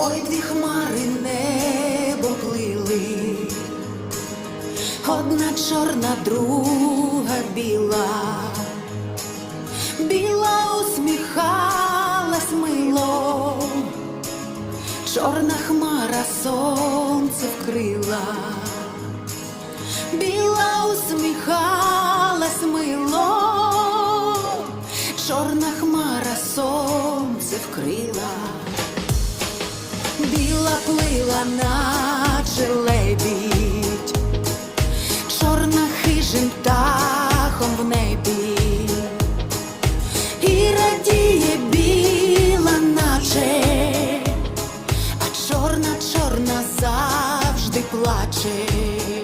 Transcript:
Ой, дві хмари небом плили, одна чорна, друга біла, біла усміхалась мило, чорна хмара сонце вкрила, чорна хмара сонце вкрила. Біла плила, наче лебідь, чорна хижим птахом в небі, і радіє біла, наче, а чорна, чорна завжди плаче.